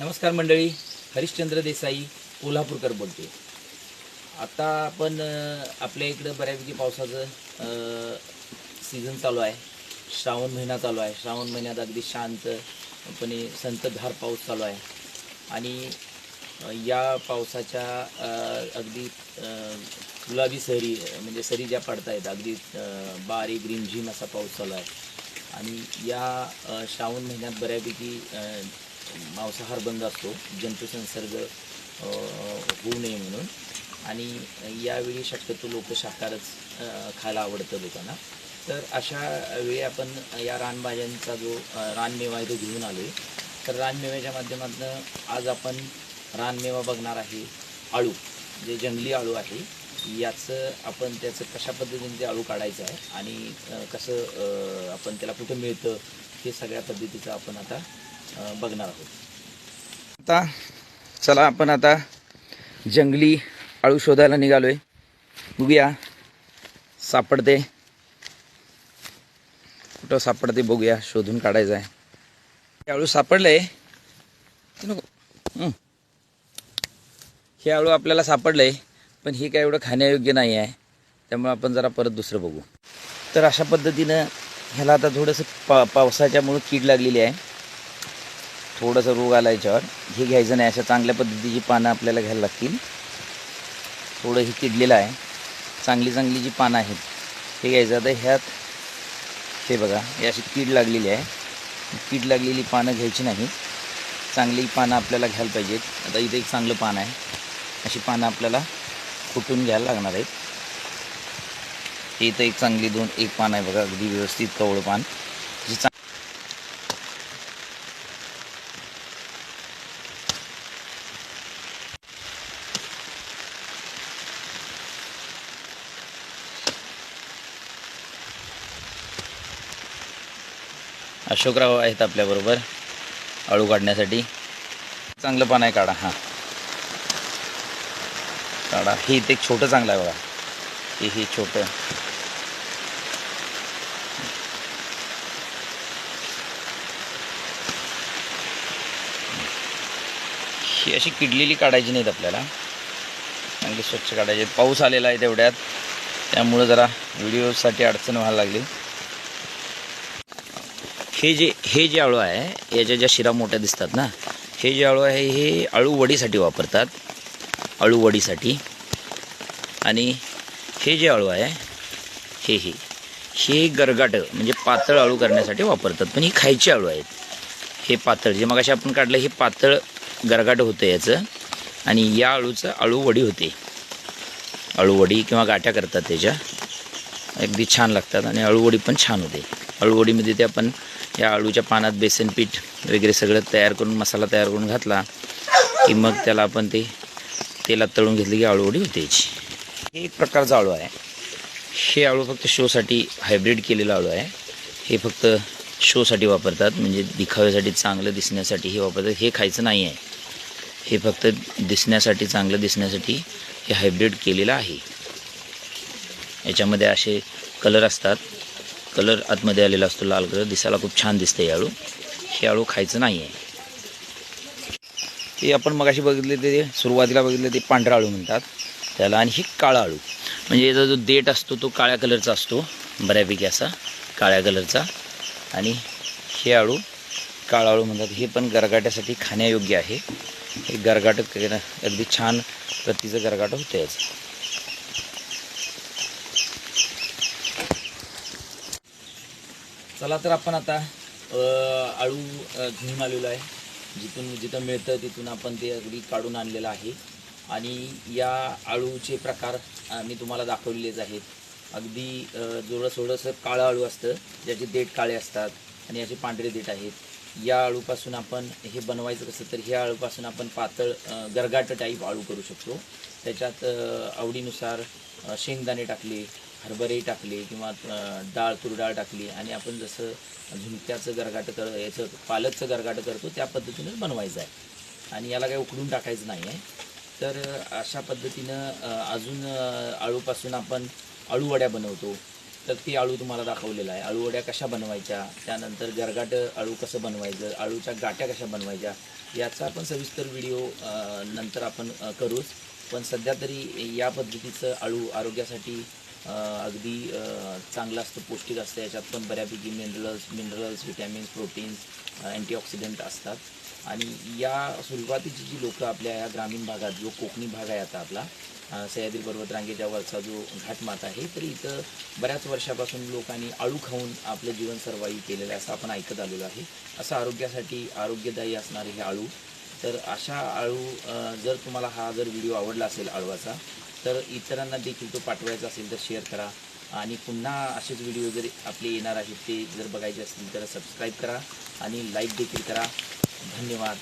नमस्कार मंडळी हरिश्चंद्र देसाई कोल्हापूरकर बोलते आता आपण आपल्या इकडं बऱ्यापैकी पावसाचं सीझन चालू आहे. श्रावण महिना चालू आहे. श्रावण महिन्यात अगदी शांतपणे संतधार पाऊस चालू आहे. आणि या पावसाच्या अगदी गुलाबी सरी म्हणजे सरी ज्या पडत आहेत अगदी बारी बारीक रिमझिम असा पाऊस चालू आहे. आणि या श्रावण महिन्यात बऱ्यापैकी मांसाहार बंद असतो जंतुसंसर्ग होऊ नये म्हणून. आणि यावेळी शक्यतो लोक शाकाहारच खायला आवडतं लोकांना. तर अशा वेळी आपण या रानभाज्यांचा जो रानमेवा आहे तो घेऊन आलो आहे तर रानमेव्याच्या माध्यमातून आज आपण रानमेवा बघणार आहे आळू जे जंगली आळू आहे. याचं आपण त्याचं कशा पद्धतीने ते आळू काढायचं आहे आणि कसं आपण त्याला कुठं मिळतं हे सगळ्या पद्धतीचं आपण आता बघणार आहोत. आता चला आपण आता जंगली आळू शोधायला निघालोय. बघूया सापडते. कुठं सापडते बघूया शोधून काढायचं आहे. हे आळू सापडलंय. नको. हे. आळू आपल्याला सापडलंय पण हे काय एवढं खाण्यायोग्य नाही आहे. त्यामुळे आपण जरा परत दुसरं बघू. तर अशा पद्धतीनं ह्याला आता थोडंसं पा पावसाच्यामुळं कीड लागलेली आहे. थोडंसं रोग आला याच्यावर. हे घ्यायचं नाही अशा चांगल्या पद्धतीची पानं आपल्याला घ्यायला लागतील. थोडं हे किडलेलं आहे. चांगली चांगली जी पानं आहेत हे घ्यायचं. आता ह्यात हे बघा हे अशी कीड लागलेली आहे. कीड लागलेली पानं घ्यायची नाही. चांगली पानं आपल्याला घ्यायला पाहिजेत. आता इथं एक चांगलं पान आहे. अशी पानं आपल्याला फुटून घ्यायला लागणार आहेत. इथं एक चांगली दोन एक पान आहे बघा अगदी व्यवस्थित कवळं पान जी चा अशोकराव आहेत आपल्याबरोबर आळू काढण्यासाठी. चांगलं पान आहे काढा हां. काढा. हे इथे एक छोटं चांगलं आहे बघा. हे हे छोटं. ही अशी किडलेली काढायची नाहीत आपल्याला. चांगली स्वच्छ काढायची. पाऊस आलेला आहे तेवढ्यात. त्यामुळं जरा व्हिडिओसाठी अडचण व्हायला लागली. हे जे हे जे आळू आहे याच्या ज्या शिरा मोठ्या दिसतात ना हे जे आळू आहे हे आळू वडीसाठी वापरतात. आळू वडीसाठी. आणि हे जे आळू आहे हे हे हे गरगाटं म्हणजे पातळ आळू करण्यासाठी वापरतात. पण ही खायची आळू आहेत. हे पातळ जे मगाशी आपण काढलं हे पातळ गरगाट होतं याचं. आणि या आळूचं आळू वडी होते. आळू वडी किंवा गाठ्या करतात त्याच्या. अगदी छान लागतात आणि अळूवडी पण छान होते. अळूवडीमध्ये ते आपण या आळूच्या पानात बेसन पीठ वगैरे सगळं तयार करून मसाला तयार करून घातला की मग त्याला आपण ते तेलात तळून घेतली की आळूवडी होते याची. हे एक प्रकारचा आळू आहे. हे आळू फक्त शोसाठी हायब्रिड केलेलं आळू आहे. हे फक्त शोसाठी वापरतात म्हणजे दिखाव्यासाठी चांगलं दिसण्यासाठी हे वापरतात. हे खायचं नाही आहे. हे फक्त दिसण्यासाठी चांगलं दिसण्यासाठी हे हायब्रिड केलेलं आहे. याच्यामध्ये असे कलर असतात. कलर आतमध्ये आलेला असतो लाल कलर. दिसायला खूप छान दिसते हे आळू. हे आळू खायचं नाही आहे हे आपण मगाशी बघितले ते सुरुवातीला बघितले ते पांढरा आळू म्हणतात. त्याला आणि ही काळा आळू. म्हणजे याचा जो देठ असतो तो काळ्या कलरचा असतो. बऱ्यापैकी असा काळ्या कलरचा. आणि हे आळू काळा आळू म्हणतात. हे पण गरगाट्यासाठी खाण्यायोग्य आहे. हे गरगाट अगदी छान प्रतीचं गरगाट होतं याचं. चला तर आपण आता आळू घेऊन आलेलो आहे. जिथून जिथं मिळतं तिथून आपण ते अगदी काढून आणलेलं आहे. आणि या आळूचे प्रकार मी तुम्हाला दाखवलेलेच आहेत. अगदी जोडं थोडंसं काळं आळू असतं ज्याचे देठ काळे असतात आणि याचे पांढरे देठ आहेत. या आळूपासून आपण हे बनवायचं कसं तर ह्या आळूपासून आपण पातळ गरगाट टाईप आळू करू शकतो. त्याच्यात आवडीनुसार शेंगदाणे टाकले हरभरे टाकले किंवा डाळ तूर डाळ टाकली आणि आपण जसं झुणक्याचं गरगाटं कर याचं पालकचं गरगाटं करतो त्या पद्धतीनंच बनवायचं आहे. आणि याला काही उकडून टाकायचं नाही आहे. तर अशा पद्धतीनं अजून आळूपासून आपण आळूवड्या बनवतो. तर ती आळू तुम्हाला दाखवलेला आहे. आळूवड्या कशा बनवायच्या? त्यानंतर गरगाट आळू कसं बनवायचं? आळूच्या गाट्या कशा बनवायच्या? याचा आपण सविस्तर व्हिडिओ नंतर आपण करूच. पण सध्या तरी या पद्धतीचं आळू आरोग्यासाठी अगदी चांगलं असतं पौष्टिक असतं. याच्यात पण बऱ्यापैकी minerals minerals vitamins proteins antioxidant असतात. आणि या सुरुवातीची जी लोकं आपल्या या ग्रामीण भागात जो कोकणी भाग आहे आता आपला सह्याद्री पर्वतरांगेच्या वरचा जो घाटमाता आहे तर इथं बऱ्याच वर्षापासून लोकांनी आळू खाऊन आपलं जीवन सर्वाई केलेलं आहे असं आपण ऐकत आलेलो आहे. असं आरोग्यासाठी आरोग्यदायी असणारे हे आळू. तर अशा आळू जर तुम्हाला हा जर व्हिडिओ आवडला असेल आळवाचा तर इतरांना देखील तो पाठवायचा असेल तर शेअर करा. आणि पुन्हा असेच व्हिडिओ जर आपले येणार आहेत ते जर बघायचे असतील तर सबस्क्राईब करा आणि लाईक देखील करा. धन्यवाद.